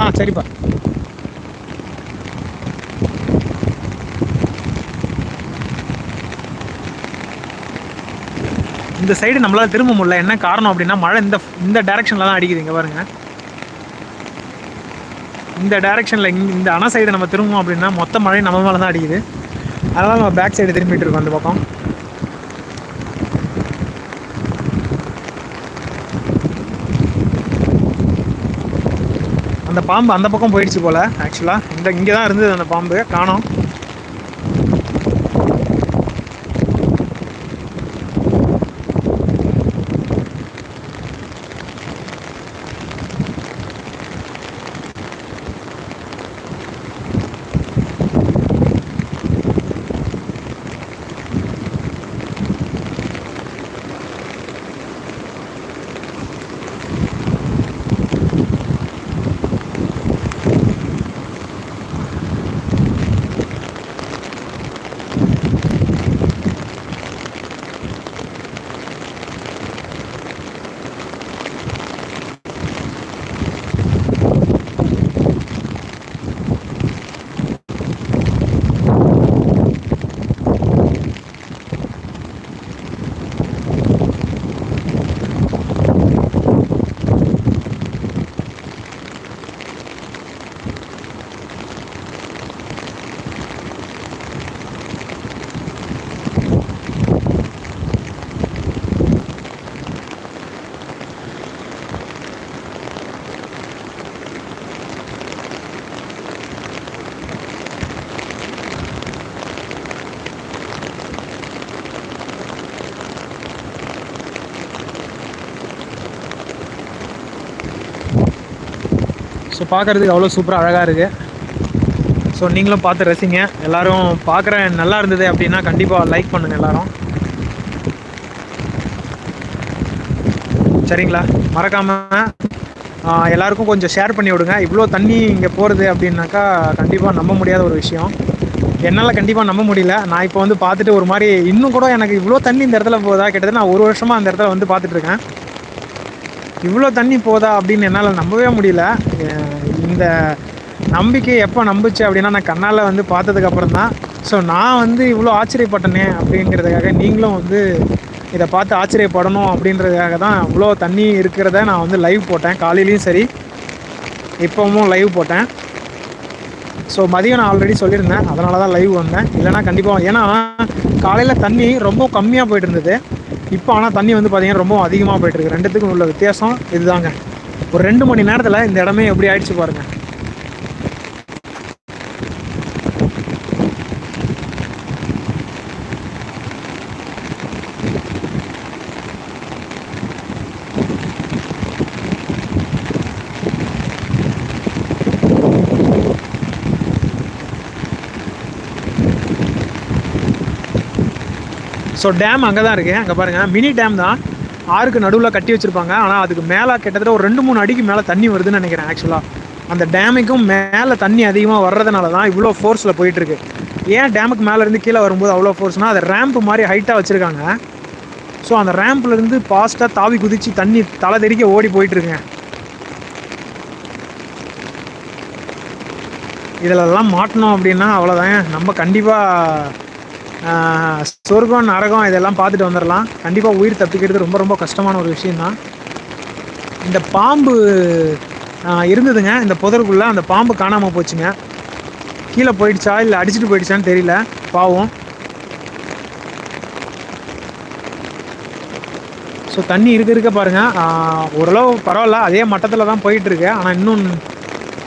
ஆ சரிப்பா. இந்த சைடு நம்மளால் திரும்ப முடியல. என்ன காரணம் அப்படின்னா மழை இந்த இந்த டைரக்ஷனில் தான் அடிக்குது. இங்கே பாருங்கள் இந்த டைரக்ஷனில் இந்த அணை சைடு நம்ம திரும்புவோம் அப்படின்னா மொத்த மழை நம்ம மேலே தான் அடிக்குது. அதனால் நம்ம பேக் சைடு திரும்பிட்டு இருக்கோம் அந்த பக்கம். அந்த பாம்பு அந்த பக்கம் போயிடுச்சு போல் ஆக்சுவலாக இந்த இங்கே தான் இருந்தது அந்த பாம்பு. காணோம். ஸோ பார்க்குறதுக்கு அவ்வளோ சூப்பராக அழகாக இருக்குது ஸோ நீங்களும் பார்த்து ரசிங்க. எல்லாரும் பார்க்குற நல்லா இருந்தது அப்படின்னா கண்டிப்பாக லைக் பண்ணுங்கள் எல்லாரும். சரிங்களா? மறக்காமல் எல்லாருக்கும் கொஞ்சம் ஷேர் பண்ணி விடுங்க. இவ்வளோ தண்ணி இங்கே போகிறது அப்படின்னாக்கா கண்டிப்பாக நம்ப முடியாத ஒரு விஷயம். என்னால் கண்டிப்பாக நம்ப முடியல. நான் இப்போ வந்து பார்த்துட்டு ஒரு மாதிரி இன்னும் கூட எனக்கு இவ்வளோ தண்ணி இந்த இடத்துல போதா? கிட்டத்தட்ட நான் ஒரு வருஷமாக அந்த இடத்துல வந்து பார்த்துட்ருக்கேன் இவ்வளோ தண்ணி போதா அப்படின்னு என்னால் நம்பவே முடியல. இந்த நம்பிக்கை எப்போ நம்புச்சு அப்படின்னா நான் கண்ணால் வந்து பார்த்ததுக்கப்புறம் தான். ஸோ நான் வந்து இவ்வளோ ஆச்சரியப்பட்டனே அப்படிங்கிறதுக்காக நீங்களும் வந்து இதை பார்த்து ஆச்சரியப்படணும் அப்படின்றதுக்காக தான் இவ்வளோ தண்ணி இருக்கிறத நான் வந்து லைவ் போட்டேன். காலையிலையும் சரி இப்போவும் லைவ் போட்டேன். ஸோ மதியம் நான் ஆல்ரெடி சொல்லியிருந்தேன். அதனால தான் லைவ் வந்தேன். இல்லைனா கண்டிப்பாக ஏன்னா காலையில் தண்ணி ரொம்ப கம்மியாக போயிட்டு இருந்தது. இப்போ ஆனால் தண்ணி வந்து பார்த்தீங்கன்னா ரொம்ப அதிகமாக போயிட்டுருக்கு ரெண்டுத்துக்கும் உள்ள வித்தியாசம் இதுதாங்க. ஒரு ரெண்டு மணி நேரத்தில் இந்த இடமே எப்படி ஆயிடுச்சு பாருங்கள் ஸோ டேம் அங்கே தான் இருக்குது அங்கே பாருங்கள் மினி டேம் தான். ஆறுக்கு நடுவில் கட்டி வச்சுருப்பாங்க. ஆனால் அதுக்கு மேலே கிட்டத்தட்ட ஒரு ரெண்டு மூணு அடிக்கு மேலே தண்ணி வருதுன்னு நினைக்கிறேன் ஆக்சுவலாக அந்த டேமுக்கும் மேலே தண்ணி அதிகமாக வர்றதுனால தான் இவ்வளோ ஃபோர்ஸில் போயிட்டுருக்கு ஏன் டேமுக்கு மேலேருந்து கீழே வரும்போது அவ்வளோ ஃபோர்ஸ்னால் அதை ரேம்ப் மாதிரி ஹைட்டாக வச்சுருக்காங்க. ஸோ அந்த ரேம்ப்லேருந்து ஃபாஸ்ட்டாக தாவி குதித்து தண்ணி தலை தெறிக்க ஓடி போயிட்டுருங்க இதிலெல்லாம் மாட்டினோம் அப்படின்னா அவ்வளோதான் நம்ம கண்டிப்பாக சொர்க்கம் நரகம் இதெல்லாம் பார்த்துட்டு வந்துடலாம் கண்டிப்பாக உயிர் தப்பிக்கிறது ரொம்ப ரொம்ப கஷ்டமான ஒரு விஷயந்தான் இந்த பாம்பு இருந்ததுங்க. இந்த புதருக்குள்ளே அந்த பாம்பு காணாமல் போச்சுங்க. கீழே போயிடுச்சா இல்லை அடிச்சிட்டு போயிடுச்சான்னு தெரியல. பாவம். ஸோ தண்ணி இருக்க இருக்க பாருங்கள் ஓரளவு பரவாயில்ல. அதே மட்டத்தில் தான் போயிட்டுருக்கு ஆனால் இன்னும்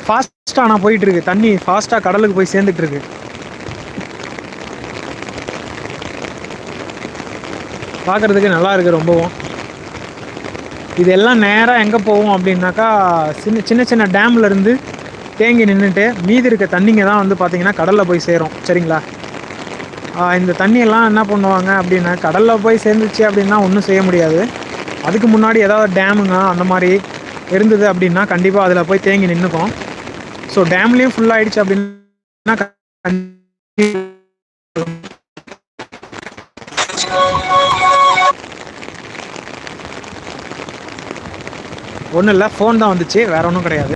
ஃபாஸ்ட்டாக ஆனால் போயிட்டுருக்கு தண்ணி ஃபாஸ்ட்டாக கடலுக்கு போய் சேர்ந்துட்டு பார்க்குறதுக்கு நல்லா இருக்குது ரொம்பவும். இதெல்லாம் நேராக எங்கே போகும் அப்படின்னாக்கா சின்ன சின்ன சின்ன டேம்லேருந்து தேங்கி நின்றுட்டு மீதி இருக்க தண்ணிங்க தான் வந்து பார்த்திங்கன்னா கடலில் போய் சேரும். சரிங்களா? இந்த தண்ணியெல்லாம் என்ன பண்ணுவாங்க அப்படின்னா கடலில் போய் சேர்ந்துச்சு அப்படின்னா ஒன்றும் செய்ய முடியாது. அதுக்கு முன்னாடி ஏதாவது டேமுங்க அந்த மாதிரி இருந்தது அப்படின்னா கண்டிப்பாக அதில் போய் தேங்கி நின்றுக்கும் ஸோ டேம்லேயும் ஃபுல்லாகிடுச்சு அப்படின்னா ஒன்றும் இல்லை ஃபோன் தான் வந்துச்சு வேறு ஒன்றும் கிடையாது.